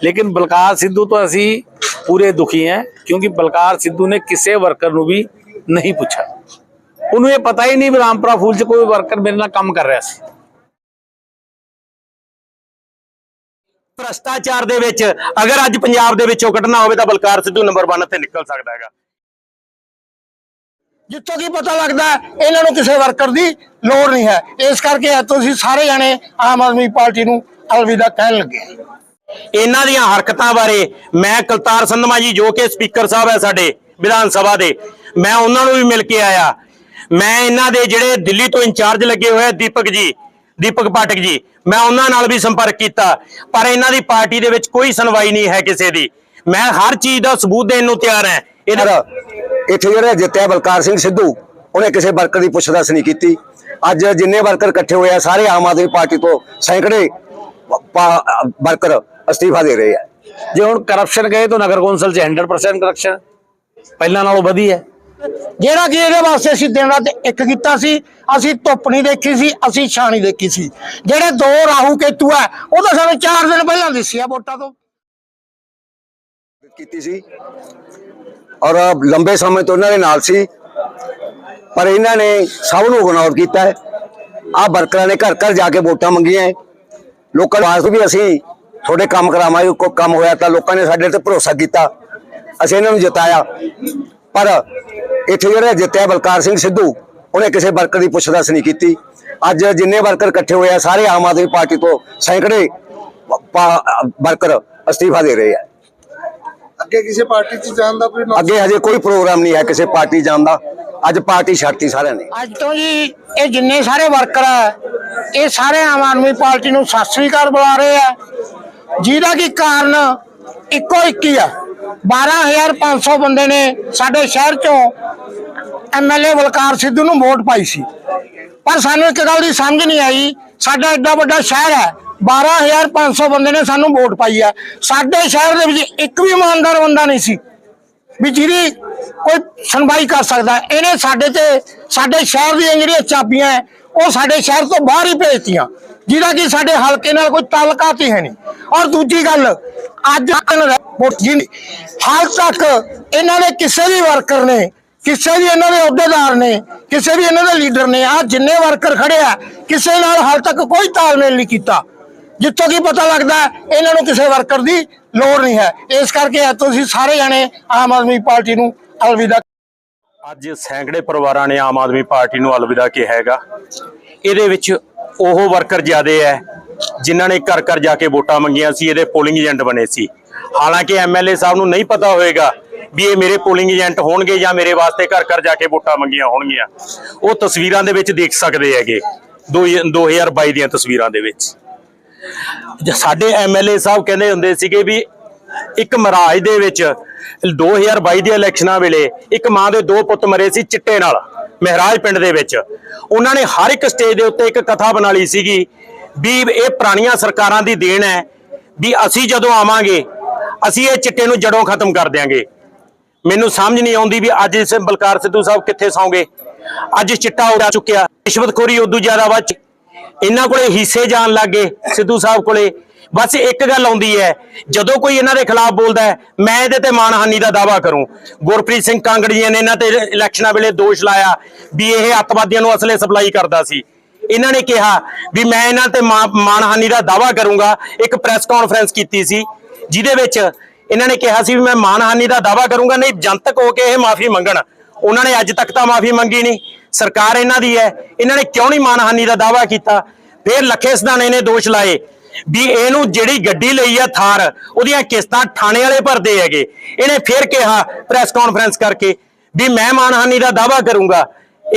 ਲੇਕਿਨ ਬਲਕਾਰ ਸਿੱਧੂ ਤੋਂ ਅਸੀਂ ਪੂਰੇ ਦੁਖੀ ਹਾਂ, ਕਿਉਂਕਿ ਬਲਕਾਰ ਸਿੱਧੂ ਨੇ ਕਿਸੇ ਵਰਕਰ ਨੂੰ ਵੀ ਨਹੀਂ ਪੁੱਛਿਆ। ਉਹਨੂੰ ਇਹ ਪਤਾ ਹੀ ਨਹੀਂ ਵੀ ਰਾਮਪੁਰਾ ਫੂਲ 'ਚ ਕੋਈ ਵਰਕਰ ਮੇਰੇ ਨਾਲ ਕੰਮ ਕਰ ਰਿਹਾ ਸੀ। ਭ੍ਰਸ਼ਟਾਚਾਰ ਦੇ ਵਿੱਚ, ਅਗਰ ਅੱਜ ਪੰਜਾਬ ਦੇ ਵਿੱਚੋਂ ਕੱਢਣਾ ਹੋਵੇ ਤਾਂ ਬਲਕਾਰ ਸਿੱਧੂ ਨੰਬਰ 1 ਤੇ ਨਿਕਲ ਸਕਦਾ ਹੈਗਾ। ਜਿੱਥੋਂ ਕੀ ਪਤਾ ਲੱਗਦਾ, ਇਹਨਾਂ ਨੂੰ ਕਿਸੇ ਵਰਕਰ ਦੀ ਲੋੜ ਨਹੀਂ ਹੈ। ਇਸ ਕਰਕੇ ਤੁਸੀਂ ਸਾਰੇ ਜਾਣੇ ਆਮ ਆਦਮੀ ਪਾਰਟੀ ਨੂੰ ਅਲਵਿਦਾ ਕਹਿਣ ਲੱਗੇ ਇਹਨਾਂ ਦੀਆਂ ਹਰਕਤਾਂ ਬਾਰੇ ਮੈਂ ਕਲਤਾਰ ਸੰਧਮਾ ਜੀ, ਜੋ ਕਿ ਸਪੀਕਰ ਸਾਹਿਬ ਹੈ ਸਾਡੇ ਵਿਧਾਨ ਸਭਾ ਦੇ, ਮੈਂ ਉਹਨਾਂ ਨੂੰ ਵੀ ਮਿਲ ਕੇ ਆਇਆ। ਮੈਂ ਇਹਨਾਂ ਦੇ ਜਿਹੜੇ ਦਿੱਲੀ ਤੋਂ ਇੰਚਾਰਜ ਲੱਗੇ ਹੋਏ ਦੀਪਕ ਜੀ, ਦੀਪਕ ਪਾਠਕ ਜੀ, ਮੈਂ ਉਹਨਾਂ ਨਾਲ ਵੀ ਸੰਪਰਕ ਕੀਤਾ। ਪਰ ਇਹਨਾਂ ਦੀ ਪਾਰਟੀ ਦੇ ਵਿੱਚ ਕੋਈ ਸੁਣਵਾਈ ਨਹੀਂ ਹੈ ਕਿਸੇ ਦੀ। ਮੈਂ ਹਰ ਚੀਜ਼ ਦਾ ਸਬੂਤ ਦੇਣ ਨੂੰ ਤਿਆਰ ਹਾਂ। ਇਹਦਾ ਇੱਥੇ ਜਿਹੜਾ ਜਿੱਤਿਆ ਬਲਕਾਰ ਸਿੰਘ ਸਿੱਧੂ, ਉਹਨੇ ਕਿਸੇ ਵਰਕਰ ਦੀ ਪੁੱਛਦਾਸ ਨਹੀਂ ਕੀਤੀ। ਅੱਜ ਜਿੰਨੇ ਵਰਕਰ ਇਕੱਠੇ ਹੋਏ ਆ, ਸਾਰੇ ਆਮ ਆਦਮੀ ਪਾਰਟੀ ਤੋਂ ਸੈਂਕੜੇ ਵਰਕਰ ਅਸਤੀਫਾ ਦੇ ਰਹੇ ਆ। ਜੇ ਹੁਣ ਕਰਪਸ਼ਨ ਗਏ ਤਾਂ ਨਗਰ ਕੌਂਸਲ 'ਚ 100% ਕਰਪਸ਼ਨ ਪਹਿਲਾਂ ਨਾਲੋਂ ਵਧੀਆ ਹੈ। ਜਿਹੜਾ ਕਿ ਇਹਦੇ ਵਾਸਤੇ ਅਸੀਂ ਦਿਨ ਰਾਤ ਇੱਕ ਕੀਤਾ ਸੀ, ਅਸੀਂ ਧੁੱਪ ਨਹੀਂ ਦੇਖੀ ਸੀ, ਅਸੀਂ ਛਾਂ ਨਹੀਂ ਦੇਖੀ ਸੀ। ਜਿਹੜੇ ਦੋ ਰਾਹੂ ਕੇਤੂ ਆ, ਉਹ ਤਾਂ ਸਾਨੂੰ 4 ਦਿਨ ਪਹਿਲਾਂ ਦਿਸਿਆ ਵੋਟਾਂ ਤੋਂ। ਕੀਤੀ ਸੀ। ਔਰ ਲੰਬੇ ਸਮੇਂ ਤੋਂ ਇਹਨਾਂ ਦੇ ਨਾਲ ਸੀ। ਪਰ ਇਹਨਾਂ ਨੇ ਸਭ ਨੂੰ ਇਗਨੋਰ ਕੀਤਾ ਹੈ। ਆ ਵਰਕਰਾਂ ਨੇ ਘਰ ਘਰ ਜਾ ਕੇ ਵੋਟਾਂ ਮੰਗੀਆਂ ਹੈ। ਲੋਕਾਂ ਨੂੰ ਆਸ ਵੀ ਅਸੀਂ ਤੁਹਾਡੇ ਕੰਮ ਕਰਾਵਾਂਗੇ ਕੋਈ ਕੰਮ ਹੋਇਆ ਤਾਂ ਲੋਕਾਂ ਨੇ ਸਾਡੇ ਤੇ ਭਰੋਸਾ ਕੀਤਾ। ਅਸੀਂ ਇਹਨਾਂ ਨੂੰ ਜਿਤਾਇਆ। ਪਰ ਇੱਥੇ ਜਿਹੜਾ ਜਿੱਤਿਆ ਬਲਕਾਰ ਸਿੰਘ ਸਿੱਧੂ ਉਹਨੇ ਕਿਸੇ ਵਰਕਰ ਦੀ ਪੁੱਛਦਾਸ ਨਹੀਂ ਕੀਤੀ। ਅੱਜ ਜਿੰਨੇ ਵਰਕਰ ਇਕੱਠੇ ਹੋਏ ਆ ਸਾਰੇ ਆਮ ਆਦਮੀ ਪਾਰਟੀ ਤੋਂ ਸੈਂਕੜੇ ਵਰਕਰ ਅਸਤੀਫਾ ਦੇ ਰਹੇ ਆ। ਅੱਗੇ ਕਿਸੇ ਪਾਰਟੀ 'ਚ ਜਾਣ ਦਾ ਕੋਈ ਅੱਗੇ ਹਜੇ ਕੋਈ ਪ੍ਰੋਗਰਾਮ ਨਹੀਂ ਹੈ ਕਿਸੇ ਪਾਰਟੀ ਜਾਣ ਦਾ। ਅੱਜ ਪਾਰਟੀ ਛੱਡਤੀ ਸਾਰਿਆਂ ਨੇ। ਅੱਜ ਤੋਂ ਜੀ ਇਹ ਜਿੰਨੇ ਸਾਰੇ ਵਰਕਰ ਆ ਇਹ ਸਾਰੇ ਆਮ ਆਦਮੀ ਪਾਰਟੀ ਨੂੰ ਸਤਿ ਸ੍ਰੀ ਅਕਾਲ ਬੁਲਾ ਰਹੇ ਆ। ਜਿਹਦਾ ਕਿ ਕਾਰਨ ਇੱਕੋ ਇੱਕ ਹੀ ਆ। 12500 ਬੰਦੇ ਨੇ ਸਾਡੇ ਸ਼ਹਿਰ ਚੋਂ ਐਮਐਲਏ ਬਲਕਾਰ ਸਿੱਧੂ ਨੂੰ ਵੋਟ ਪਾਈ ਸੀ। ਪਰ ਸਾਨੂੰ ਇੱਕ ਗੱਲ ਦੀ ਸਮਝ ਨਹੀਂ ਆਈ ਸਾਡਾ ਐਡਾ ਵੱਡਾ ਸ਼ਹਿਰ ਹੈ 12500 ਬੰਦੇ ਨੇ ਸਾਨੂੰ ਵੋਟ ਪਾਈ ਹੈ ਸਾਡੇ ਸ਼ਹਿਰ ਦੇ ਵਿੱਚ ਇੱਕ ਵੀ ਇਮਾਨਦਾਰ ਬੰਦਾ ਨਹੀਂ ਸੀ ਵੀ ਜਿਹਦੀ ਕੋਈ ਸੁਣਵਾਈ ਕਰ ਸਕਦਾ। ਇਹਨੇ ਸਾਡੇ ਤੇ ਸਾਡੇ ਸ਼ਹਿਰ ਦੀਆਂ ਜਿਹੜੀਆਂ ਚਾਬੀਆਂ ਹੈ, ਉਹ ਸਾਡੇ ਸ਼ਹਿਰ ਤੋਂ ਬਾਹਰ ਹੀ ਭੇਜਤੀਆਂ। ਜਿਹਦਾ ਕਿ ਸਾਡੇ ਹਲਕੇ ਨਾਲ ਕੋਈ ਤਾਲੁਕਾਤ ਹੀ ਹੈ ਨਹੀਂ। ਔਰ ਦੂਜੀ ਗੱਲ, ਅੱਜ ਹਾਲ ਤੱਕ ਇਹਨਾਂ ਦੇ ਕਿਸੇ ਵੀ ਵਰਕਰ ਨੇ, ਕਿਸੇ ਵੀ ਇਹਨਾਂ ਦੇ ਅਹੁਦੇਦਾਰ ਨੇ, ਕਿਸੇ ਵੀ ਇਹਨਾਂ ਦੇ ਲੀਡਰ ਨੇ ਆ ਜਿੰਨੇ ਵਰਕਰ ਖੜੇ ਆ, ਕਿਸੇ ਨਾਲ ਹਾਲ ਤੱਕ ਕੋਈ ਤਾਲਮੇਲ ਨਹੀਂ ਕੀਤਾ। ਜਿੱਥੋਂ ਕੀ ਪਤਾ ਲੱਗਦਾ, ਇਹਨਾਂ ਨੂੰ ਕਿਸੇ ਵਰਕਰ ਦੀ ਲੋੜ ਨਹੀਂ ਹੈ। ਇਸ ਕਰਕੇ ਤੁਸੀਂ ਸਾਰੇ ਜਾਣੇ ਆਮ ਆਦਮੀ ਪਾਰਟੀ ਨੂੰ ਅਲਵਿਦਾ ਅੱਜ ਸੈਂਕੜੇ ਪਰਿਵਾਰਾਂ ਨੇ ਆਮ ਆਦਮੀ ਪਾਰਟੀ ਨੂੰ ਅਲਵਿਦਾ ਕਿਹਾ ਹੈਗਾ। ਇਹਦੇ ਵਿੱਚ ਉਹ ਵਰਕਰ ਜ਼ਿਆਦੇ ਹੈ ਜਿਨ੍ਹਾਂ ਨੇ ਘਰ ਘਰ ਜਾ ਕੇ ਵੋਟਾਂ ਮੰਗੀਆਂ ਸੀ, ਇਹਦੇ ਪੋਲਿੰਗ ਏਜੰਟ ਬਣੇ ਸੀ। ਹਾਲਾਂਕਿ ਐਮਐਲਏ ਸਾਹਿਬ ਨੂੰ ਨਹੀਂ ਪਤਾ ਹੋਏਗਾ ਵੀ ਇਹ ਮੇਰੇ ਪੋਲਿੰਗ ਏਜੰਟ ਹੋਣਗੇ ਜਾਂ ਮੇਰੇ ਵਾਸਤੇ ਘਰ ਘਰ ਜਾ ਕੇ ਵੋਟਾਂ ਮੰਗੀਆਂ ਹੋਣਗੀਆਂ। ਉਹ ਤਸਵੀਰਾਂ ਦੇ ਵਿੱਚ ਦੇਖ ਸਕਦੇ ਹੈਗੇ, ਦੋ- 2022 ਦੀਆਂ ਤਸਵੀਰਾਂ ਦੇ ਵਿੱਚ। ਜ- ਸਾਡੇ ਐਮਐਲਏ ਸਾਹਿਬ ਕਹਿੰਦੇ ਹੁੰਦੇ ਸੀਗੇ ਵੀ ਇੱਕ ਮਹਾਰਾਜ ਦੇ ਵਿੱਚ 2022 ਦੇ ਇਲੈਕਸ਼ਨਾਂ ਵੇਲੇ ਇੱਕ ਮਾਂ ਦੇ ਦੋ ਪੁੱਤ ਮਰੇ ਸੀ ਚਿੱਟੇ ਨਾਲ। ਮਹਿਰਾਜ ਪਿੰਡ ਦੇ ਵਿੱਚ। ਉਹਨਾਂ ਨੇ ਹਰ ਇੱਕ ਸਟੇਜ ਦੇ ਉੱਤੇ ਇੱਕ ਕਥਾ ਬਣਾ ਲਈ ਸੀਗੀ ਵੀ ਇਹ ਪੁਰਾਣੀਆਂ ਸਰਕਾਰਾਂ ਦੀ ਦੇਣ ਹੈ ਵੀ ਅਸੀਂ ਜਦੋਂ ਆਵਾਂਗੇ, ਅਸੀਂ ਇਹ ਚਿੱਟੇ ਨੂੰ ਜੜੋਂ ਖਤਮ ਕਰ ਦਿਆਂਗੇ। ਮੈਨੂੰ ਸਮਝ ਨਹੀਂ ਆਉਂਦੀ ਵੀ ਅੱਜ ਇਸ ਬਲਕਾਰ ਸਿੱਧੂ ਸਾਹਿਬ ਕਿੱਥੇ ਸੌਂਗੇ। ਅੱਜ ਚਿੱਟਾ ਉਡਾ ਚੁੱਕਿਆ। ਰਿਸ਼ਵਤਖੋਰੀ ਉਦੋਂ ਜ਼ਿਆਦਾ ਵੱਧ ਇਹਨਾਂ ਕੋਲੇ ਹਿੱਸੇ ਜਾਣ ਲੱਗੇ ਸਿੱਧੂ ਸਾਹਿਬ ਕੋਲੇ। ਬਸ ਇੱਕ ਗੱਲ ਆਉਂਦੀ ਹੈ, ਜਦੋਂ ਕੋਈ ਇਹਨਾਂ ਦੇ ਖਿਲਾਫ ਬੋਲਦਾ ਹੈ, ਮੈਂ ਇਹਦੇ ਤੇ ਮਾਨਹਾਨੀ ਦਾ ਦਾਵਾ ਕਰੂੰ। ਗੁਰਪ੍ਰੀਤ ਸਿੰਘ ਕਾਂਗੜ ਕਾਂਗੜੀਆਂ ਨੇ ਇਹਨਾਂ ਤੇ ਇਲੈਕਸ਼ਨਾਂ ਵੇਲੇ ਦੋਸ਼ ਲਾਇਆ ਵੀ ਇਹ ਅੱਤਵਾਦੀਆਂ ਨੂੰ ਅਸਲੇ ਸਪਲਾਈ ਕਰਦਾ ਸੀ। ਇਹਨਾਂ ਨੇ ਕਿਹਾ ਵੀ ਮੈਂ ਇਹਨਾਂ ਤੇ ਮਾ- ਮਾਨਹਾਨੀ ਦਾ ਦਾਵਾ ਕਰੂੰਗਾ, ਇੱਕ ਪ੍ਰੈਸ ਕਾਨਫਰੰਸ ਕੀਤੀ ਸੀ, ਜਿਹਦੇ ਵਿੱਚ ਇਹਨਾਂ ਨੇ ਕਿਹਾ ਸੀ ਵੀ ਮੈਂ ਮਾਨਹਾਨੀ ਦਾ ਦਾਵਾ ਕਰੂੰਗਾ, ਨਹੀਂ, ਜਨਤਕ ਹੋ ਕੇ ਇਹ ਮਾਫੀ ਮੰਗਣ। ਉਹਨਾਂ ਨੇ ਅੱਜ ਤੱਕ ਤਾਂ ਮਾਫੀ ਮੰਗੀ ਨਹੀਂ। ਸਰਕਾਰ ਇਹਨਾਂ ਦੀ ਹੈ, ਇਹਨਾਂ ਨੇ ਕਿਉਂ ਨਹੀਂ ਮਾਨਹਾਨੀ ਦਾ ਦਾਵਾ ਕੀਤਾ? ਫਿਰ ਲੱਖੇ ਸਦਾਨੇ ਨੇ ਦੋਸ਼ ਲਾਏ। ਵੀ ਇਹਨੂੰ ਜਿਹੜੀ ਗੱਡੀ ਲਈ ਆ ਥਾਰ, ਉਹਦੀਆਂ ਕਿਸ਼ਤਾਂ ਥਾਣੇ ਵਾਲੇ ਭਰਦੇ ਹੈਗੇ। ਇਹਨੇ ਫਿਰ ਕਿਹਾ ਪ੍ਰੈਸ ਕਾਨਫਰੰਸ ਕਰਕੇ ਵੀ ਮੈਂ ਮਾਨਹਾਨੀ ਦਾ ਦਾਵਾ ਕਰੂੰਗਾ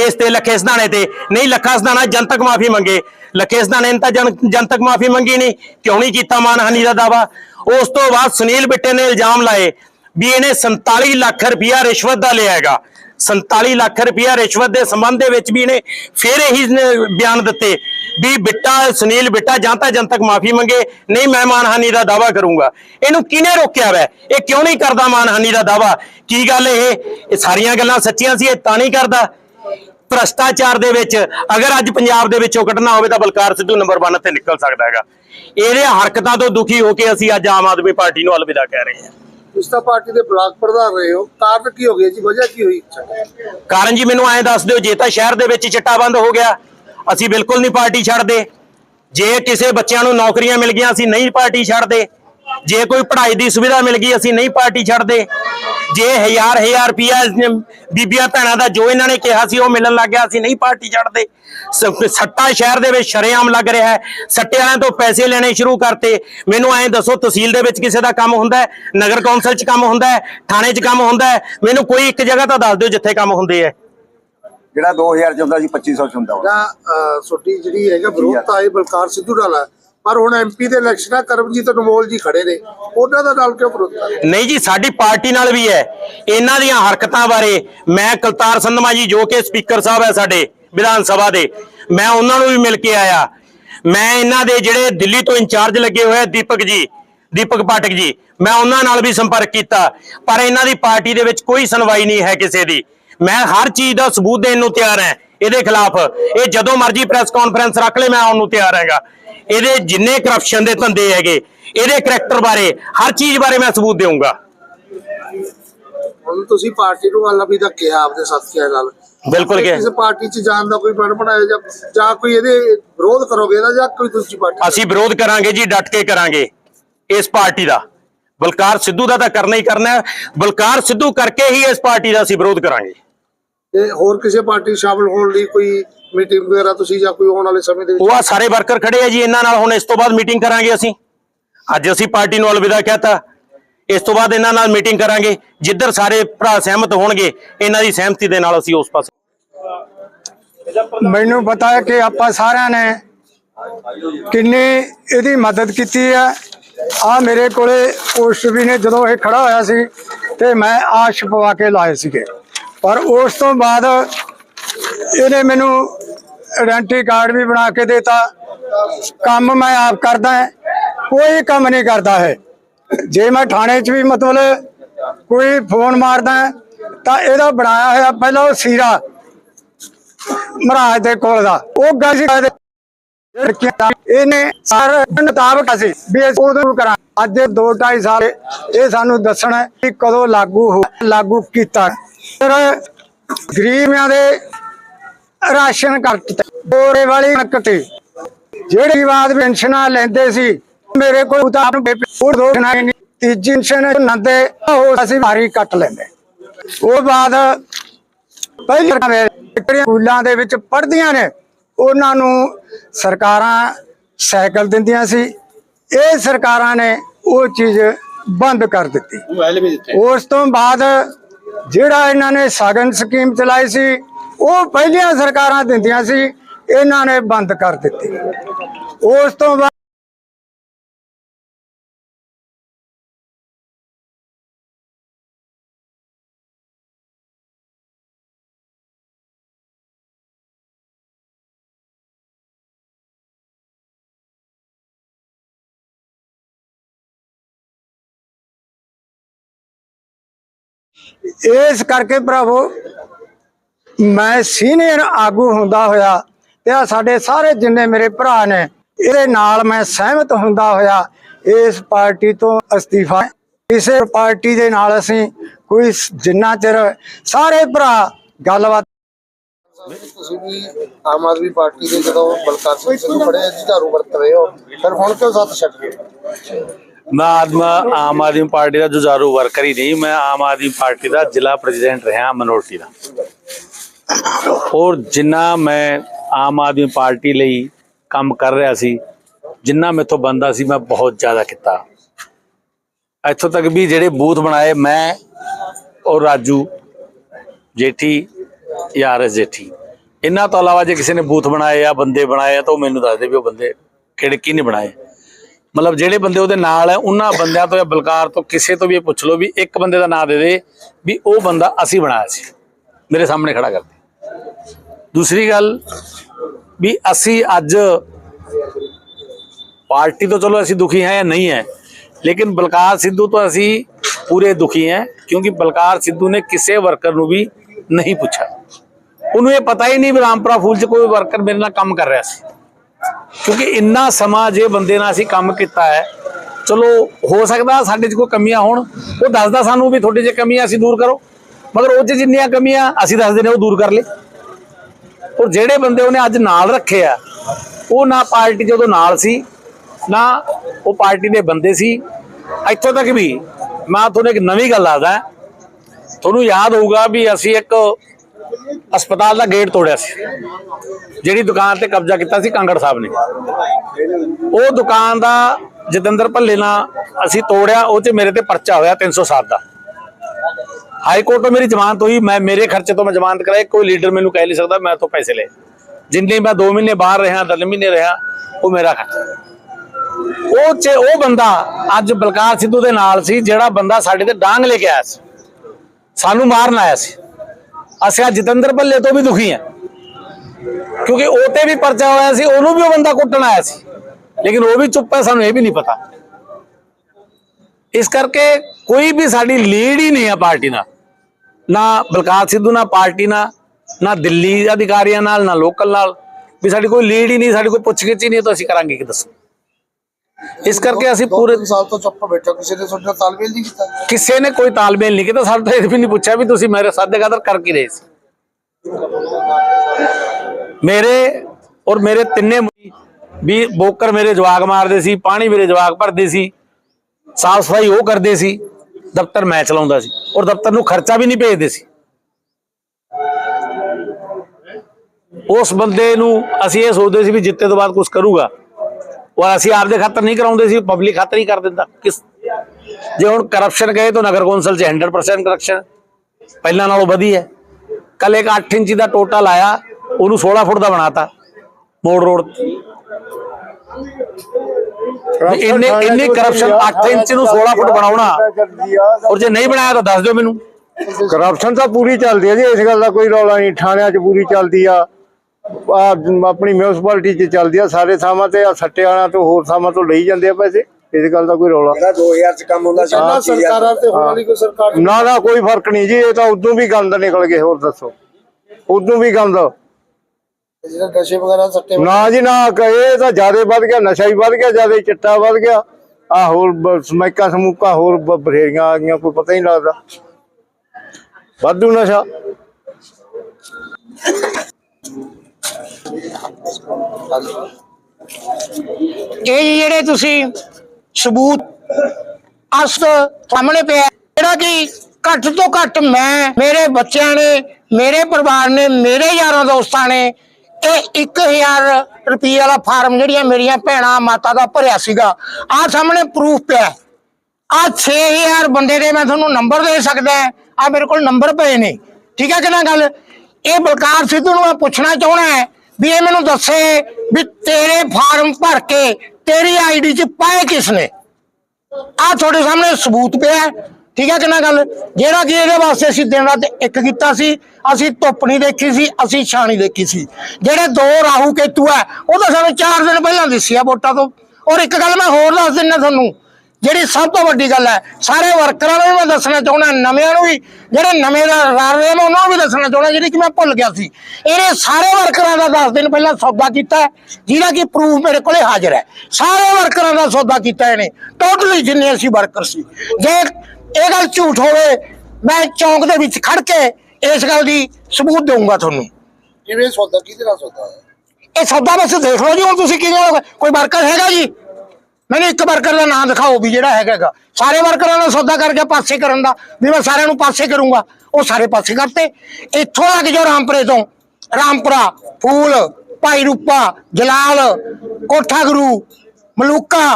ਇਸ ਤੇ ਲੱਖੇ ਸਧਾਣੇ ਤੇ। ਨਹੀਂ, ਲੱਖਾ ਸਦਾਨਾ ਜਨਤਕ ਮਾਫੀ ਮੰਗੇ। ਲੱਖੇ ਸਦਾਨੇ ਨੇ ਤਾਂ ਜਨ- ਜਨਤਕ ਮਾਫੀ ਮੰਗੀ ਨਹੀਂ। ਕਿਉਂ ਨਹੀਂ ਕੀਤਾ ਮਾਨਹਾਨੀ ਦਾ ਦਾਵਾ ਉਸ ਤੋਂ ਬਾਅਦ ਸੁਨੀਲ ਬਿੱਟੇ ਨੇ ਇਲਜ਼ਾਮ ਲਾਏ ਵੀ ਇਹਨੇ 47 ਲੱਖ ਰੁਪਇਆ ਰਿਸ਼ਵਤ ਦਾ ਲਿਆ ਹੈਗਾ। 47 ਲੱਖ ਰੁਪਇਆ ਰਿਸ਼ਵਤ ਦੇ ਸੰਬੰਧ ਦੇ ਵਿੱਚ ਵੀ ਇਹਨੇ ਫਿਰ ਇਹੀ ਬਿਆਨ ਦਿੱਤੇ ਵੀ ਬਿੱਟਾ, ਸੁਨੀਲ ਬਿੱਟਾ ਜਾਂ ਤਾਂ ਜਨਤਕ ਮਾਫੀ ਮੰਗੇ, ਨਹੀਂ ਮੈਂ ਮਾਨਹਾਨੀ ਦਾ ਦਾਵਾ ਕਰੂੰਗਾ। ਇਹਨੂੰ ਕਿਹਨੇ ਰੋਕਿਆ ਵੈ? ਇਹ ਕਿਉਂ ਨਹੀਂ ਕਰਦਾ ਮਾਨਹਾਨੀ ਦਾ ਦਾਵਾ ਕੀ ਗੱਲ ਇਹ? ਇਹ ਸਾਰੀਆਂ ਗੱਲਾਂ ਸੱਚੀਆਂ ਸੀ, ਇਹ ਤਾਂ ਨਹੀਂ ਕਰਦਾ। ਭ੍ਰਸ਼ਟਾਚਾਰ ਦੇ ਵਿੱਚ, ਅਗਰ ਅੱਜ ਪੰਜਾਬ ਦੇ ਵਿੱਚੋਂ ਕੱਢਣਾ ਹੋਵੇ ਤਾਂ ਬਲਕਾਰ ਸਿੱਧੂ ਨੰਬਰ 1 ਤੇ ਨਿਕਲ ਸਕਦਾ ਹੈਗਾ। ਇਹਦੇ ਹਰਕਤਾਂ ਤੋਂ ਦੁਖੀ ਹੋ ਕੇ ਅਸੀਂ ਅੱਜ ਆਮ ਆਦਮੀ ਪਾਰਟੀ ਨੂੰ ਅਲਵਿਦਾ ਕਹਿ ਰਹੇ ਹਾਂ। ਤੁਸੀਂ ਤਾਂ ਪਾਰਟੀ ਦੇ ਬਲਾਕ ਪ੍ਰਧਾਨ ਰਹੇ ਹੋ, ਕਾਰਨ ਕੀ ਹੋ ਗਿਆ ਜੀ? ਵਜ੍ਹਾ ਕੀ ਹੋਈ? ਕਾਰਨ ਜੀ, ਮੈਨੂੰ ਐਂ ਦੱਸ ਦਿਓ, ਜੇ ਤਾਂ ਸ਼ਹਿਰ ਦੇ ਵਿੱਚ ਚਿੱਟਾ ਬੰਦ ਹੋ ਗਿਆ, ਅਸੀਂ ਬਿਲਕੁਲ ਨਹੀਂ ਪਾਰਟੀ ਛੱਡਦੇ। ਜੇ ਕਿਸੇ ਬੱਚਿਆਂ ਨੂੰ ਨੌਕਰੀਆਂ ਮਿਲ ਗਈਆਂ, ਅਸੀਂ ਨਹੀਂ ਪਾਰਟੀ ਛੱਡਦੇ। ਜੇ ਕੋਈ ਪੜ੍ਹਾਈ ਦੀ ਸੁਵਿਧਾ ਮਿਲ ਗਈ ਅਸੀਂ ਨਹੀਂ ਪਾਰਟੀ ਛੱਡਦੇ। ਜੇ ਹਜ਼ਾਰ ਹਜ਼ਾਰ ਰੁਪਿਆ ਬੀਬੀਆਂ ਭੈਣਾਂ ਦਾ ਜੋ ਇਹਨਾਂ ਨੇ ਕਿਹਾ ਸੀ ਉਹ ਮਿਲਣ ਲੱਗ ਗਿਆ ਅਸੀਂ ਨਹੀਂ ਪਾਰਟੀ ਛੱਡਦੇ। ਸੱਟਾ ਸ਼ਹਿਰ ਦੇ ਵਿੱਚ ਸ਼ਰੇਆਮ ਲੱਗ ਰਿਹਾ ਹੈ। ਸੱਟੇ ਵਾਲਿਆਂ ਤੋਂ ਪੈਸੇ ਲੈਣੇ ਸ਼ੁਰੂ ਕਰਤੇ। ਮੈਨੂੰ ਐਂ ਦੱਸੋ ਤਹਿਸੀਲ ਦੇ ਵਿੱਚ ਕਿਸੇ ਦਾ ਕੰਮ ਹੁੰਦਾ ਹੈ? ਨਗਰ ਕੌਂਸਲ 'ਚ ਕੰਮ ਹੁੰਦਾ ਹੈ? ਥਾਣੇ 'ਚ ਕੰਮ ਹੁੰਦਾ ਹੈ? ਮੈਨੂੰ ਕੋਈ ਇੱਕ ਜਗ੍ਹਾ ਤਾਂ ਦੱਸ ਦਿਓ ਜਿੱਥੇ ਕੰਮ ਹੁੰਦੇ ਹੈ। ਜਿਹੜਾ 2000 ਚ ਹੁੰਦਾ ਸੀ 2500 ਚ ਹੁੰਦਾ ਅਹ, ਤੁਹਾਡੀ ਜਿਹੜੀ ਹੈਗਾ ਵਿਰੋਧਤਾ ਹੈ ਬਲਕਾਰ ਸਿੱਧੂ ਨਾਲ ਪਰ ਹੁਣ ਐਮਪੀ ਦੇ ਇਲੈਕਸ਼ਨ ਕਰਮਜੀਤ ਅਨਮੋਲ ਜੀ ਖੜੇ ਨੇ। ਉਹਨਾਂ ਦਾ ਨਾਲ ਕਿਉਂ ਵਿਰੋਧਤਾ ਨਹੀਂ ਜੀ, ਸਾਡੀ ਪਾਰਟੀ ਨਾਲ ਵੀ ਹੈ। ਇਹਨਾਂ ਦੀਆਂ ਹਰਕਤਾਂ ਬਾਰੇ ਮੈਂ ਕਲਤਾਰ ਸੰਧਮਾ ਜੀ, ਜੋ ਕਿ ਸਪੀਕਰ ਸਾਹਿਬ ਹੈ ਸਾਡੇ ਵਿਧਾਨ ਸਭਾ ਦੇ, ਮੈਂ ਉਹਨਾਂ ਨੂੰ ਵੀ ਮਿਲ ਕੇ ਆਇਆ। ਮੈਂ ਇਹਨਾਂ ਦੇ ਜਿਹੜੇ ਦਿੱਲੀ ਤੋਂ ਇੰਚਾਰਜ ਲੱਗੇ ਹੋਏ ਦੀਪਕ ਜੀ, ਦੀਪਕ ਪਾਠਕ ਜੀ, ਮੈਂ ਉਹਨਾਂ ਨਾਲ ਵੀ ਸੰਪਰਕ ਕੀਤਾ। ਪਰ ਇਹਨਾਂ ਦੀ ਪਾਰਟੀ ਦੇ ਵਿੱਚ ਕੋਈ ਸੁਣਵਾਈ ਨਹੀਂ ਹੈ ਕਿਸੇ ਦੀ। ਮੈਂ ਹਰ ਚੀਜ਼ ਦਾ ਸਬੂਤ ਦੇਣ ਨੂੰ ਤਿਆਰ ਹਾਂ, ਇਹਦੇ ਖਿਲਾਫ। ਇਹ ਜਦੋਂ ਮਰਜ਼ੀ ਪ੍ਰੈਸ ਕਾਨਫਰੰਸ ਰੱਖ ਲੈ, ਮੈਂ ਆਉਣ ਨੂੰ ਤਿਆਰ ਹੈਗਾ। ਇਹਦੇ ਜਿੰਨੇ ਕਰਪਸ਼ਨ ਦੇ ਧੰਦੇ ਹੈਗੇ ਇਹਦੇ ਕਰੈਕਟਰ ਬਾਰੇ ਹਰ ਚੀਜ਼ ਬਾਰੇ ਮੈਂ ਸਬੂਤ ਦੇਵਾਂਗਾ ਹੁਣ ਤੁਸੀਂ ਪਾਰਟੀ ਨੂੰ ਵਾਲਾ ਵੀ ਤਾਂ ਕਿਹਾ ਆਪਦੇ ਸਾਥੀਆਂ ਨਾਲ। ਬਿਲਕੁਲ ਕਿ ਕਿਸੇ ਪਾਰਟੀ 'ਚ ਜਾਣ ਦਾ ਕੋਈ ਮਨ ਬਣਾਇਆ ਜਾਂ ਜਾਂ ਕੋਈ ਇਹਦੇ ਵਿਰੋਧ ਕਰੋਗੇ ਇਹਦਾ ਜਾਂ ਕੋਈ ਦੂਜੀ ਪਾਰਟੀ ਅਸੀਂ ਵਿਰੋਧ ਕਰਾਂਗੇ ਜੀ ਡਟ ਕੇ ਕਰਾਂਗੇ ਇਸ ਪਾਰਟੀ ਦਾ। ਬਲਕਾਰ ਸਿੱਧੂ ਦਾ ਤਾਂ ਕਰਨਾ ਹੀ ਕਰਨਾ ਹੈ। ਬਲਕਾਰ ਸਿੱਧੂ ਕਰਕੇ ਹੀ ਇਸ ਪਾਰਟੀ ਦਾ ਅਸੀਂ ਵਿਰੋਧ ਕਰਾਂਗੇ। ਤੇ ਹੋਰ ਕਿਸੇ ਪਾਰਟੀ ਸ਼ਾਮਲ ਹੋਣ ਲਈ ਕੋਈ ਮੀਟਿੰਗ ਵਗੈਰਾ ਤੁਸੀਂ ਜਾਂ ਕੋਈ ਆਉਣ ਵਾਲੇ ਸਮੇਂ ਦੇ ਵਿੱਚ? ਉਹ ਆ ਸਾਰੇ ਵਰਕਰ ਖੜੇ ਆ ਜੀ ਇਹਨਾਂ ਨਾਲ ਹੁਣ ਇਸ ਤੋਂ ਬਾਅਦ ਮੀਟਿੰਗ ਕਰਾਂਗੇ ਅਸੀਂ। ਅੱਜ ਅਸੀਂ ਪਾਰਟੀ ਨੂੰ ਅਲਵਿਦਾ ਕਹਤਾ। ਇਸ ਤੋਂ ਬਾਅਦ ਇਹਨਾਂ ਨਾਲ ਮੀਟਿੰਗ ਕਰਾਂਗੇ। ਜਿੱਧਰ ਸਾਰੇ ਭਰਾ ਸਹਿਮਤ ਹੋਣਗੇ ਇਹਨਾਂ ਦੀ ਸਹਿਮਤੀ ਦੇ ਨਾਲ ਅਸੀਂ ਉਸ ਪਾਸੇ ਮੈਨੂੰ ਪਤਾ ਹੈ ਕਿ ਆਪਾਂ ਸਾਰਿਆਂ ਨੇ ਕਿੰਨੀ ਇਹਦੀ ਮਦਦ ਕੀਤੀ ਹੈ। ਆ ਮੇਰੇ ਕੋਲੇ ਉਸ ਵੀ ਨੇ ਜਦੋਂ ਇਹ ਖੜਾ ਹੋਇਆ ਸੀ ਤੇ ਮੈਂ ਆਸ਼ ਪਵਾ ਕੇ ਲਾਏ ਸੀਗੇ। ਪਰ ਉਸ ਤੋਂ ਬਾਅਦ ਇਹਨੇ ਮੈਨੂੰ ਆਇਡੈਂਟੀ ਕਾਰਡ ਵੀ ਬਣਾ ਕੇ ਦਿੱਤਾ। ਕੰਮ ਮੈਂ ਆਪ ਕਰਦਾ ਹਾਂ। ਕੋਈ ਕੰਮ ਨਹੀਂ ਕਰਦਾ ਹੈ ਜੇ ਮੈਂ ਥਾਣੇ 'ਚ ਵੀ ਮਤਲਬ ਕੋਈ ਫੋਨ ਮਾਰਦਾ ਤਾਂ ਇਹਦਾ ਬਣਾਇਆ ਹੋਇਆ ਪਹਿਲਾਂ ਉਹ ਸੀਰਾ ਮਹਾਰਾਜ ਦੇ ਕੋਲ ਦਾ। ਉਹ ਗੱਲ ਸੀ ਇਹਨੇ ਸਾਰ ਮੁਤਾਬਕ ਸੀ ਵੀ ਅਸੀਂ ਉਦੋਂ ਕਰਾਂ ਅੱਜ 2 2.5 ਸਾਲ ਇਹ ਸਾਨੂੰ ਦੱਸਣਾ ਕਿ ਕਦੋਂ ਲਾਗੂ ਹੋ ਲਾਗੂ ਕੀਤਾ। ਫਿਰ ਗਰੀਬਾਂ ਦੇ ਰਾਸ਼ਨ ਕੱਟ ਬੋਰੇ ਵਾਲੀ ਕਣਕ ਤੇ। ਜਿਹੜੇ ਬਾਅਦ ਪੈਨਸ਼ਨਾਂ ਲੈਂਦੇ ਸੀ ਮੇਰੇ ਕੋਲ ਨੂੰ ਉਹ ਦੋ ਦੀ ਤੀਜੀ ਪੈਨਸ਼ਨ ਨੰਦੇ ਉਹ ਅਸੀਂ ਭਾਰੀ ਕੱਟ ਲੈਂਦੇ। ਉਹ ਬਾਅਦ ਪਹਿਲੀ ਸਕੂਲਾਂ ਦੇ ਵਿੱਚ ਪੜ੍ਹਦੀਆਂ ਨੇ ਉਹਨਾਂ ਨੂੰ ਸਰਕਾਰਾਂ ਸਾਈਕਲ ਦਿੰਦੀਆਂ ਸੀ। ਇਹ ਸਰਕਾਰਾਂ ਨੇ ਉਹ ਚੀਜ਼ ਬੰਦ ਕਰ ਦਿੱਤੀ। ਉਸ ਤੋਂ ਬਾਅਦ ਜਿਹੜਾ ਇਹਨਾਂ ਨੇ ਸਗਨ ਸਕੀਮ ਚਲਾਈ ਸੀ ਉਹ ਪਹਿਲੀਆਂ ਸਰਕਾਰਾਂ ਦਿੰਦੀਆਂ ਸੀ, ਇਹਨਾਂ ਨੇ ਬੰਦ ਕਰ ਦਿੱਤੀ। ਉਸ ਤੋਂ ਬਾਅਦ ਇਸ ਕਰਕੇ ਭਰਾਵੋ ਮੈਂ ਸੀਨੀਅਰ ਆਗੂ ਹੁੰਦਾ ਹੋਇਆ ਤੇ ਆ ਸਾਡੇ ਸਾਰੇ ਜਿੰਨੇ ਮੇਰੇ ਭਰਾ ਨੇ ਇਹਦੇ ਨਾਲ ਮੈਂ ਸਹਿਮਤ ਹੁੰਦਾ ਹੋਇਆ ਇਸ ਪਾਰਟੀ ਤੋਂ ਅਸਤੀਫਾ। ਇਸੇ ਪਾਰਟੀ ਦੇ ਨਾਲ ਅਸੀਂ ਕੋਈ ਜਿੰਨਾ ਚਿਰ ਸਾਰੇ ਭਰਾ ਗੱਲਬਾਤ ਤੁਸੀਂ ਵੀ ਆਮ ਆਦਮੀ ਪਾਰਟੀ ਦੇ ਜਦੋਂ ਬਲਕਾਰ ਸਿੰਘ ਸਿੱਧੂ ਖੜੇ ਆ ਝਾੜੂ ਵਰਤ ਰਹੇ ਹੋ ਫਿਰ ਹੁਣ ਕਿਉਂ ਸਾਥ ਛੱਡ ਗਏ? ਮੈਂ ਆਦਮਾ ਆਮ ਆਦਮੀ ਪਾਰਟੀ ਦਾ ਜੁਝਾਰੂ ਵਰਕਰ ਹੀ ਨਹੀਂ ਮੈਂ ਆਮ ਆਦਮੀ ਪਾਰਟੀ ਦਾ ਜ਼ਿਲ੍ਹਾ ਪ੍ਰੈਜ਼ੀਡੈਂਟ ਰਿਹਾ ਮਿਨੋਰਟੀ ਦਾ। ਔਰ ਜਿੰਨਾ ਮੈਂ ਆਮ ਆਦਮੀ ਪਾਰਟੀ ਲਈ ਕੰਮ ਕਰ ਰਿਹਾ ਸੀ, ਜਿੰਨਾ ਮੇਥੋਂ ਬੰਦਾ ਸੀ, ਮੈਂ ਬਹੁਤ ਜ਼ਿਆਦਾ ਕੀਤਾ। ਇੱਥੋਂ ਤੱਕ ਵੀ ਜਿਹੜੇ ਬੂਥ ਬਣਾਏ, ਮੈਂ ਔਰ ਰਾਜੂ ਜੇਠੀ ਯਾਰਸ ਜੇਠੀ। ਇਹਨਾਂ ਤੋਂ ਇਲਾਵਾ ਜੇ ਕਿਸੇ ਨੇ ਬੂਥ ਬਣਾਏ ਆ, ਬੰਦੇ ਬਣਾਏ ਆ, ਤਾਂ ਉਹ ਮੈਨੂੰ ਦੱਸ ਦੇ ਵੀ ਉਹ ਬੰਦੇ ਕਿਹੜੇ ਕੀ ਨੇ ਬਣਾਏ। ਮਤਲਬ ਜਿਹੜੇ ਬੰਦੇ ਉਹਦੇ ਨਾਲ ਹੈ ਉਹਨਾਂ ਬੰਦਿਆਂ ਤੋਂ ਜਾਂ ਬਲਕਾਰ ਤੋਂ ਕਿਸੇ ਤੋਂ ਵੀ ਇਹ ਪੁੱਛ ਲਓ ਵੀ ਇੱਕ ਬੰਦੇ ਦਾ ਨਾਂ ਦੇ ਦੇ ਵੀ ਉਹ ਬੰਦਾ ਅਸੀਂ ਬਣਾਇਆ ਸੀ। ਮੇਰੇ ਸਾਹਮਣੇ ਖੜਾ ਕਰਦੇ ਦੂਸਰੀ ਗੱਲ ਵੀ ਅਸੀਂ ਅੱਜ ਪਾਰਟੀ ਤੋਂ ਚਲੋ ਅਸੀਂ ਦੁਖੀ ਹੈ ਜਾਂ ਨਹੀਂ ਹੈ, ਲੇਕਿਨ ਬਲਕਾਰ ਸਿੱਧੂ ਤੋਂ ਅਸੀਂ ਪੂਰੇ ਦੁਖੀ ਹੈ ਕਿਉਂਕਿ ਬਲਕਾਰ ਸਿੱਧੂ ਨੇ ਕਿਸੇ ਵਰਕਰ ਨੂੰ ਵੀ ਨਹੀਂ ਪੁੱਛਿਆ। ਉਹਨੂੰ ਇਹ ਪਤਾ ਹੀ ਨਹੀਂ ਵੀ ਰਾਮਪੁਰਾ ਫੂਲ 'ਚ ਕੋਈ ਵਰਕਰ ਮੇਰੇ ਨਾਲ ਕੰਮ ਕਰ ਰਿਹਾ ਸੀ। ਕਿਉਂਕਿ ਇੰਨਾ ਸਮਾਂ ਜੇ ਬੰਦੇ ਨਾਲ ਅਸੀਂ ਕੰਮ ਕੀਤਾ ਹੈ, ਚਲੋ ਹੋ ਸਕਦਾ ਸਾਡੇ 'ਚ ਕੋਈ ਕਮੀਆਂ ਹੋਣ, ਉਹ ਦੱਸਦਾ ਸਾਨੂੰ ਵੀ ਤੁਹਾਡੇ 'ਚ ਕਮੀਆਂ ਅਸੀਂ ਦੂਰ ਕਰੋ, ਮਗਰ ਉਹ 'ਚ ਜਿੰਨੀਆਂ ਕਮੀਆਂ ਅਸੀਂ ਦੱਸਦੇ ਨੇ ਉਹ ਦੂਰ ਕਰ ਲਏ। ਔਰ ਜਿਹੜੇ ਬੰਦੇ ਉਹਨੇ ਅੱਜ ਨਾਲ ਰੱਖੇ ਆ, ਉਹ ਨਾ ਪਾਰਟੀ ਜਦੋਂ ਨਾਲ ਸੀ, ਨਾ ਉਹ ਪਾਰਟੀ ਦੇ ਬੰਦੇ ਸੀ। ਇੱਥੋਂ ਤੱਕ ਵੀ ਮੈਂ ਤੁਹਾਨੂੰ ਇੱਕ ਨਵੀਂ ਗੱਲ ਆਦਾ ਤੁਹਾਨੂੰ ਯਾਦ ਹੋਊਗਾ ਵੀ ਅਸੀਂ ਇੱਕ ਹਸਪਤਾਲ ਦਾ ਗੇਟ ਤੋੜਿਆ ਸੀ, ਜਿਹੜੀ ਦੁਕਾਨ ਤੇ ਕਬਜ਼ਾ ਕੀਤਾ ਸੀ ਕਾਂਗੜ ਸਾਹਿਬ ਨੇ। ਉਹ ਦੁਕਾਨ ਦਾ ਜਤਿੰਦਰ ਭੱਲੇ ਨਾਲ ਅਸੀਂ ਤੋੜਿਆ, ਉਹ 'ਚ ਮੇਰੇ ਤੇ ਪਰਚਾ ਹੋਇਆ 307 ਦਾ। ਹਾਈ ਕੋਰਟ ਤੋਂ ਮੇਰੀ ਜ਼ਮਾਨਤ ਹੋਈ, ਮੈਂ ਮੇਰੇ ਖਰਚੇ ਤੋਂ ਮੈਂ ਜ਼ਮਾਨਤ ਕਰਾਈ, ਕੋਈ ਲੀਡਰ ਮੈਨੂੰ ਕਹਿ ਨਹੀਂ ਸਕਦਾ, ਮੈਂ ਤੋਂ ਪੈਸੇ ਲਏ। ਜਿੰਨੇ ਮੈਂ 2 ਮਹੀਨੇ ਬਾਹਰ ਰਿਹਾ 10 ਮਹੀਨੇ ਰਿਹਾ, ਉਹ ਮੇਰਾ ਖਰਚਾ। ਉਹ ਚ ਉਹ ਬੰਦਾ ਅੱਜ ਬਲਕਾਰ ਸਿੱਧੂ ਦੇ ਨਾਲ ਸੀ, ਜਿਹੜਾ ਬੰਦਾ ਸਾਡੇ ਤੇ ਡਾਂਗ ਲੈ ਕੇ ਆਇਆ ਸੀ। ਸਾਨੂੰ ਮਾਰਨ ਆਇਆ ਸੀ। ਅਸੀਂ ਅੱਜ ਜਤਿੰਦਰ ਭੱਲੇ ਤੋਂ ਵੀ ਦੁਖੀ ਹਾਂ। ਕਿਉਂਕਿ ਉਹ ਤੇ ਵੀ ਪਰਚਾ ਹੋਇਆ ਸੀ, ਉਹਨੂੰ ਵੀ ਉਹ ਬੰਦਾ ਕੁੱਟਣ ਆਇਆ ਸੀ। ਲੇਕਿਨ ਉਹ ਵੀ ਚੁੱਪ ਹੈ, ਸਾਨੂੰ ਇਹ ਵੀ ਨਹੀਂ ਪਤਾ। ਇਸ ਕਰਕੇ ਕੋਈ ਵੀ ਸਾਡੀ ਲੀਡ ਹੀ ਨਹੀਂ ਹੈ ਪਾਰਟੀ ਨਾਲ। ਨਾ ਬਲਕਾਰ ਸਿੱਧੂ ਨਾਲ ਪਾਰਟੀ ਨਾਲ ਨਾ ਦਿੱਲੀ ਅਧਿਕਾਰੀਆਂ ਨਾਲ ਨਾ ਲੋਕਲ ਨਾਲ। ਵੀ ਸਾਡੀ ਕੋਈ ਲੀਡ ਹੀ ਨਹੀਂ ਸਾਡੀ ਕੋਈ ਪੁੱਛਗਿੱਛ ਹੀ ਨਹੀਂ ਤਾਂ ਅਸੀਂ ਕਰਾਂਗੇ ਕਿ ਦੱਸੋ। ਇਸ ਕਰਕੇ ਅਸੀਂ ਪੂਰੇ ਸਾਲ ਤੋਂ ਚੁੱਪ ਬੈਠੇ ਕਿਸੇ ਨੇ ਤੁਹਾਡੇ ਨਾਲ ਤਾਲਮੇਲ ਨਹੀਂ ਕੀਤਾ? ਕਿਸੇ ਨੇ ਕੋਈ ਤਾਲਮੇਲ ਨਹੀਂ ਕੀਤਾ ਸਾਡੇ ਤੋਂ ਇਹ ਵੀ ਨਹੀਂ ਪੁੱਛਿਆ ਵੀ ਤੁਸੀਂ ਮੇਰੇ ਸਾਦੇ ਕਦਰ ਕਰ ਕੀ ਰਹੇ ਸੀ। ਮੇਰੇ ਔਰ ਮੇਰੇ ਤਿੰਨੇ ਵੀ ਬੋਕਰ ਮੇਰੇ ਜਵਾਗ ਮਾਰਦੇ ਸੀ ਪਾਣੀ ਮੇਰੇ ਜਵਾਗ ਭਰਦੇ ਸੀ। ਸਾਫ਼ ਸਫ਼ਾਈ ਉਹ ਕਰਦੇ ਸੀ, ਦਫ਼ਤਰ ਮੈਂ ਚਲਾਉਂਦਾ ਸੀ ਔਰ ਦਫ਼ਤਰ ਨੂੰ ਖਰਚਾ ਵੀ ਨਹੀਂ ਭੇਜਦੇ ਸੀ। ਉਸ ਬੰਦੇ ਨੂੰ ਅਸੀਂ ਇਹ ਸੋਚਦੇ ਸੀ ਵੀ ਜਿੱਤੇ ਤੋਂ ਬਾਅਦ ਕੁਝ ਕਰੂਗਾ ਉਹ ਅਸੀਂ ਆਪਦੇ ਖਾਤਰ ਨਹੀਂ ਕਰਾਉਂਦੇ ਸੀ ਪਬਲਿਕ ਖਾਤਰ ਹੀ ਕਰ ਦਿੰਦਾ। ਕਿਸ ਜੇ ਹੁਣ ਕਰਪਸ਼ਨ ਗਏ ਤਾਂ ਨਗਰ ਕੌਂਸਲ 'ਚ 100% ਕਰਪਸ਼ਨ ਪਹਿਲਾਂ ਨਾਲੋਂ ਵਧੀਆ ਕੱਲ ਇੱਕ 8 ਇੰਚੀ ਦਾ ਟੋਟਲ ਆਇਆ ਉਹਨੂੰ 16 ਫੁੱਟ ਦਾ ਬਣਾਤਾ ਮੋੜ ਰੋਡ ਇੰਨੇ ਇੰਨੀ ਕਰਪਸ਼ਨ 8 ਇੰਚ ਨੂੰ 16 ਫੁੱਟ ਬਣਾਉਣਾ। ਔਰ ਜੇ ਨਹੀਂ ਬਣਾਇਆ ਤਾਂ ਦੱਸ ਦਿਓ ਮੈਨੂੰ। ਕਰਪਸ਼ਨ ਤਾਂ ਪੂਰੀ ਚੱਲਦੀ ਹੈ ਜੀ ਇਸ ਗੱਲ ਦਾ ਕੋਈ ਰੌਲਾ ਨਹੀਂ। ਥਾਣਿਆਂ 'ਚ ਪੂਰੀ ਚੱਲਦੀ ਆ। ਆਪਣੀ ਮਿਊਨਿਸਪੈਲਿਟੀ 'ਚ ਚੱਲਦੀ ਆ ਸਾਰੇ ਥਾਵਾਂ ਤੇ ਆ ਸੱਟੇ ਵਾਲਿਆਂ ਤੋਂ ਹੋਰ ਥਾਵਾਂ ਤੋਂ ਲਈ ਜਾਂਦੇ ਆ ਪੈਸੇ। ਇਸ ਗੱਲ ਦਾ ਕੋਈ ਰੌਲਾ। ਜਿਹੜਾ 2000 ਚ ਕੰਮ ਹੁੰਦਾ ਸੀ ਇਹਨਾਂ ਸਰਕਾਰਾਂ ਤੇ ਹੁਣ ਵਾਲੀ ਕੋਈ ਸਰਕਾਰ। ਨਾ ਨਾ ਕੋਈ ਫ਼ਰਕ ਨਹੀਂ ਜੀ ਇਹ ਤਾਂ ਉਦੋਂ ਵੀ ਗੰਦ ਨਿਕਲ ਗਏ ਹੋਰ ਦੱਸੋ। ਉਦੋਂ ਵੀ ਗੰਦ। ਨਸ਼ੇ ਵਗੈਰਾ ਸੱਟੇ ਨਾ ਜੀ ਨਾ ਕ- ਇਹ ਤਾਂ ਜ਼ਿਆਦਾ ਵੱਧ ਗਿਆ ਨਸ਼ਾ ਹੀ ਵੱਧ ਗਿਆ ਜ਼ਿਆਦਾ ਚਿੱਟਾ ਵੱਧ ਗਿਆ। ਆ ਹੋਰ ਬ- ਸਮੈਕਾਂ ਸਮੂਕਾਂ ਹੋਰ ਬ- ਬਥੇਰੀਆਂ ਆ ਗਈਆਂ ਕੋਈ ਪਤਾ ਹੀ ਨਹੀਂ ਲੱਗਦਾ। ਵਾਧੂ ਨਸ਼ਾ। ਇਹ ਜੀ ਜਿਹੜੇ ਤੁਸੀਂ ਸਬੂਤ ਅਸ ਸਾਹਮਣੇ ਪਿਆ ਜਿਹੜਾ ਕਿ ਘੱਟ ਤੋਂ ਘੱਟ ਮੈਂ ਮੇਰੇ ਬੱਚਿਆਂ ਨੇ ਮੇਰੇ ਪਰਿਵਾਰ ਨੇ ਮੇਰੇ ਯਾਰਾਂ ਦੋਸਤਾਂ ਨੇ ਇਹ 1000 ਰੁਪਏ ਵਾਲਾ ਫਾਰਮ ਜਿਹੜੀਆਂ ਮੇਰੀਆਂ ਭੈਣਾਂ ਮਾਤਾ ਦਾ ਭਰਿਆ ਸੀਗਾ ਆ ਸਾਹਮਣੇ ਪ੍ਰੂਫ ਪਿਆ ਆ 6000 ਬੰਦੇ ਦੇ ਮੈਂ ਤੁਹਾਨੂੰ ਨੰਬਰ ਦੇ ਸਕਦਾ ਆ ਮੇਰੇ ਕੋਲ ਨੰਬਰ ਪਏ ਨੇ। ਠੀਕ ਹੈ ਕਿ ਨਾ ਗੱਲ? ਇਹ ਬਲਕਾਰ ਸਿੱਧੂ ਨੂੰ ਮੈਂ ਪੁੱਛਣਾ ਚਾਹਣਾ ਹੈ ਵੀ ਇਹ ਮੈਨੂੰ ਦੱਸੇ ਵੀ ਤੇਰੇ ਫਾਰਮ ਭਰ ਕੇ ਤੇਰੀ ਆਈਡੀ 'ਚ ਪਾਏ ਕਿਸ ਨੇ? ਆ ਤੁਹਾਡੇ ਸਾਹਮਣੇ ਸਬੂਤ ਪਿਆ ਠੀਕ ਹੈ ਕਿ ਨਾ ਗੱਲ? ਜਿਹੜਾ ਕਿ ਇਹਦੇ ਵਾਸਤੇ ਅਸੀਂ ਦਿਨ ਰਾਤ ਇੱਕ ਕੀਤਾ ਸੀ, ਅਸੀਂ ਧੁੱਪ ਨਹੀਂ ਦੇਖੀ ਸੀ, ਅਸੀਂ ਛਾਣੀ ਦੇਖੀ ਸੀ। ਜਿਹੜੇ ਦੋ ਰਾਹੂ ਕੇਤੂ ਹੈ, ਉਹ ਤਾਂ ਸਾਨੂੰ 4 ਦਿਨ ਪਹਿਲਾਂ ਦਿਸੀ ਆ ਵੋਟਾਂ ਤੋਂ। ਔਰ ਇੱਕ ਗੱਲ ਮੈਂ ਹੋਰ ਦੱਸ ਦਿੰਦਾ ਤੁਹਾਨੂੰ, ਜਿਹੜੀ ਸਭ ਤੋਂ ਵੱਡੀ ਗੱਲ ਹੈ, ਸਾਰੇ ਵਰਕਰਾਂ ਨੂੰ ਮੈਂ ਦੱਸਣਾ ਚਾਹੁੰਦਾ, ਨਵਿਆਂ ਨੂੰ ਵੀ, ਜਿਹੜੇ ਨਵੇਂ ਦਾ ਰਹੇ ਨੇ, ਉਹਨਾਂ ਨੂੰ ਵੀ ਦੱਸਣਾ ਚਾਹੁੰਦਾ, ਜਿਹੜੀ ਕਿ ਮੈਂ ਭੁੱਲ ਗਿਆ ਸੀ। ਇਹਨੇ ਸਾਰੇ ਵਰਕਰਾਂ ਦਾ 10 ਦਿਨ ਪਹਿਲਾਂ ਸੌਦਾ ਕੀਤਾ ਜਿਹੜਾ ਕਿ ਪ੍ਰੂਫ ਮੇਰੇ ਕੋਲੇ ਹਾਜ਼ਰ ਹੈ। ਸਾਰੇ ਵਰਕਰਾਂ ਦਾ ਸੌਦਾ ਕੀਤਾ ਇਹਨੇ। ਟੋਟਲੀ ਜਿੰਨੇ ਅਸੀਂ ਵਰਕਰ ਸੀ। ਜੇ ਇਹ ਗੱਲ ਝੂਠ ਹੋਵੇ ਮੈਂ ਚੌਂਕ ਦੇ ਵਿੱਚ ਖੜ ਕੇ ਇਸ ਗੱਲ ਦੀ ਸਬੂਤ ਦਊਂਗਾ ਤੁਹਾਨੂੰ। ਕਿਵੇਂ ਸੌਦਾ ਕਿਹਦੇ ਨਾਲ ਸੌਦਾ ਹੈ ਇਹ ਸੌਦਾ ਬਸ ਦੇਖ ਲਓ ਜੀ ਹੁਣ ਤੁਸੀਂ ਕਿਵੇਂ ਕੋਈ ਵਰਕਰ ਹੈਗਾ ਜੀ? ਮੈਨੂੰ ਇੱਕ ਵਰਕਰ ਦਾ ਨਾਮ ਦਿਖਾਓ ਵੀ ਜਿਹੜਾ ਹੈਗਾ ਗਾ। ਸਾਰੇ ਵਰਕਰਾਂ ਦਾ ਸੌਦਾ ਕਰਕੇ ਪਾਸੇ ਕਰਨ ਦਾ ਵੀ ਮੈਂ ਸਾਰਿਆਂ ਨੂੰ ਪਾਸੇ ਕਰੂੰਗਾ। ਉਹ ਸਾਰੇ ਪਾਸੇ ਕਰਤੇ। ਇੱਥੋਂ ਲੱਗ ਜਾਓ ਰਾਮਪੁਰੇ ਤੋਂ ਰਾਮਪੁਰਾ ਫੂਲ ਭਾਈ ਰੂਪਾ ਜਲਾਲ ਕੋਠਾ ਗੁਰੂ ਮਲੂਕਾ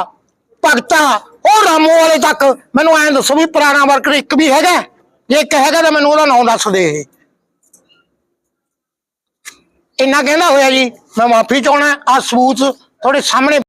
ਭਗਤਾ, ਉਹ ਰਾਮੋ ਵਾਲੇ ਤੱਕ ਮੈਨੂੰ ਐਂ ਦੱਸੋ ਵੀ ਪੁਰਾਣਾ ਵਰਕਰ ਇੱਕ ਵੀ ਹੈਗਾ? ਜੇ ਇੱਕ ਹੈਗਾ ਤਾਂ ਮੈਨੂੰ ਉਹਦਾ ਨਾਮ ਦੱਸ ਦੇ। ਇੰਨਾ ਕਹਿੰਦਾ ਹੋਇਆ ਜੀ, ਮੈਂ ਮਾਫੀ ਚਾਹਣਾ ਆ ਸਬੂਤ ਤੁਹਾਡੇ ਸਾਹਮਣੇ